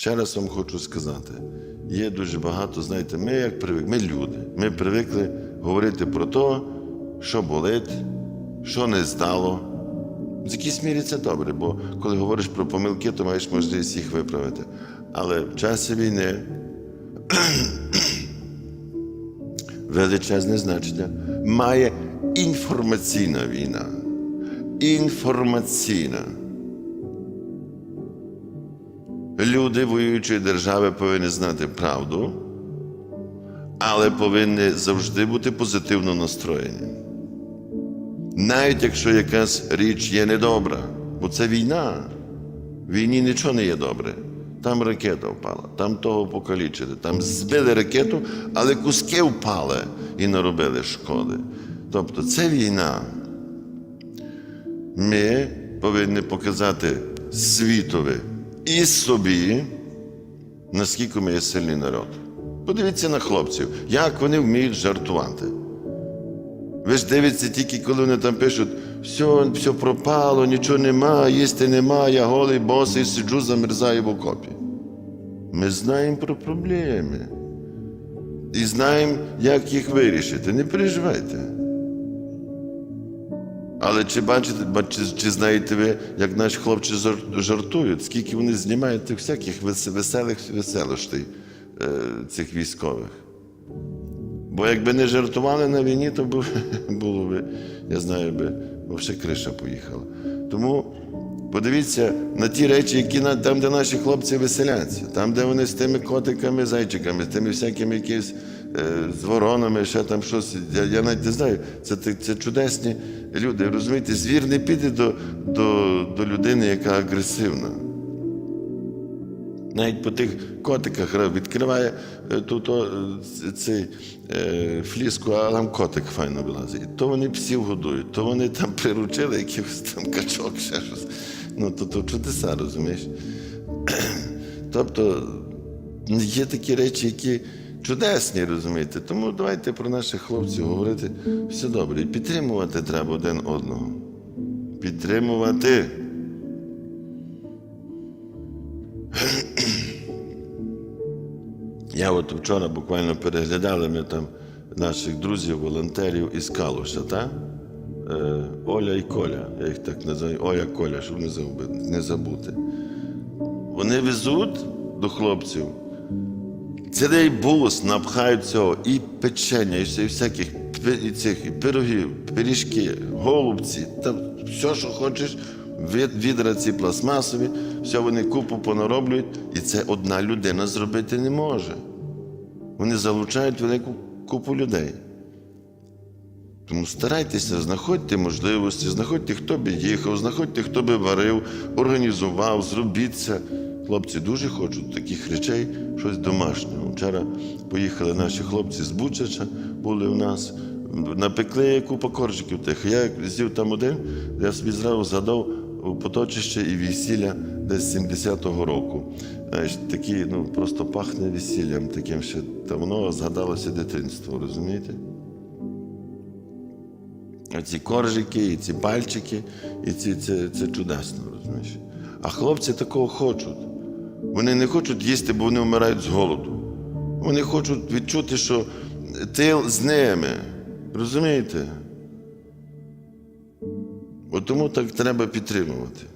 Ще раз вам хочу сказати: є дуже багато, знаєте, ми як привик, ми люди. Ми привикли говорити про те, що болить, що не здало. В якійсь мірі це добре, бо коли говориш про помилки, то маєш можливість їх виправити. Але в часі війни величезне значення має інформаційна війна. Інформаційна. Люди воюючої держави повинні знати правду, але повинні завжди бути позитивно настроєні. Навіть якщо якась річ є недобра, бо це війна. В війні нічого не є добре. Там ракета впала, там того покалічили, там збили ракету, але куски впали і наробили шкоди. Тобто це війна. Ми повинні показати світові і собі, наскільки ми є сильний народ. Подивіться на хлопців, як вони вміють жартувати. Ви ж дивитеся тільки, коли вони там пишуть, все, все пропало, нічого нема, їсти нема, я голий босий сиджу, замерзаю в окопі. Ми знаємо про проблеми. І знаємо, як їх вирішити. Не переживайте. Але чи бачите, чи, чи знаєте ви, як наші хлопці жартують, скільки вони знімають тих всяких веселих веселощей е, цих військових? Бо якби не жартували на війні, то б, було б, я знаю, би, взагалі криша поїхала. Тому подивіться на ті речі, які там, де наші хлопці веселяться, там, де вони з тими котиками, зайчиками, з тими всякими якимись з воронами, ще там щось. Я, я навіть не знаю, це, це, чудесні люди. Розумієте, звір не піде до, до, до людини, яка агресивна. Навіть по тих котиках відкриває е, тут цей е, фліску, а там котик файно вилазить. То вони псів годують, то вони там приручили якихось там качок, ще щось. Ну, то, то чудеса, розумієш? тобто є такі речі, які чудесні, розумієте. Тому давайте про наших хлопців говорити все добре. І підтримувати треба один одного. Підтримувати. Я от вчора буквально переглядали ми там наших друзів, волонтерів із Калуша, та? Е, Оля і Коля, я їх так називаю, Оля Коля, щоб. Не забути. Вони везуть до хлопців цілий бус напхають цього і печення, і всяких і цих і пирогів, пиріжки, голубці, там все, що хочеш, від, відра ці пластмасові, все вони купу понароблюють, і це одна людина зробити не може. Вони залучають велику купу людей. Тому старайтеся, знаходьте можливості, знаходьте, хто би їхав, знаходьте, хто би варив, організував, зробіть це. Хлопці дуже хочуть таких речей, щось домашнього. Вчора поїхали наші хлопці з Бучача, були у нас, напекли купу коржиків тих. Я з'їв там один, я собі зразу згадав поточище і весілля десь 70-го року. Знаєш, такі, ну, просто пахне весіллям таким ще давно згадалося дитинство, розумієте? Ці коржики, і ці пальчики, і ці, це, це чудесно, розумієш. А хлопці такого хочуть. Вони не хочуть їсти, бо вони вмирають з голоду. Вони хочуть відчути, що ти з ними. Розумієте? От тому так треба підтримувати.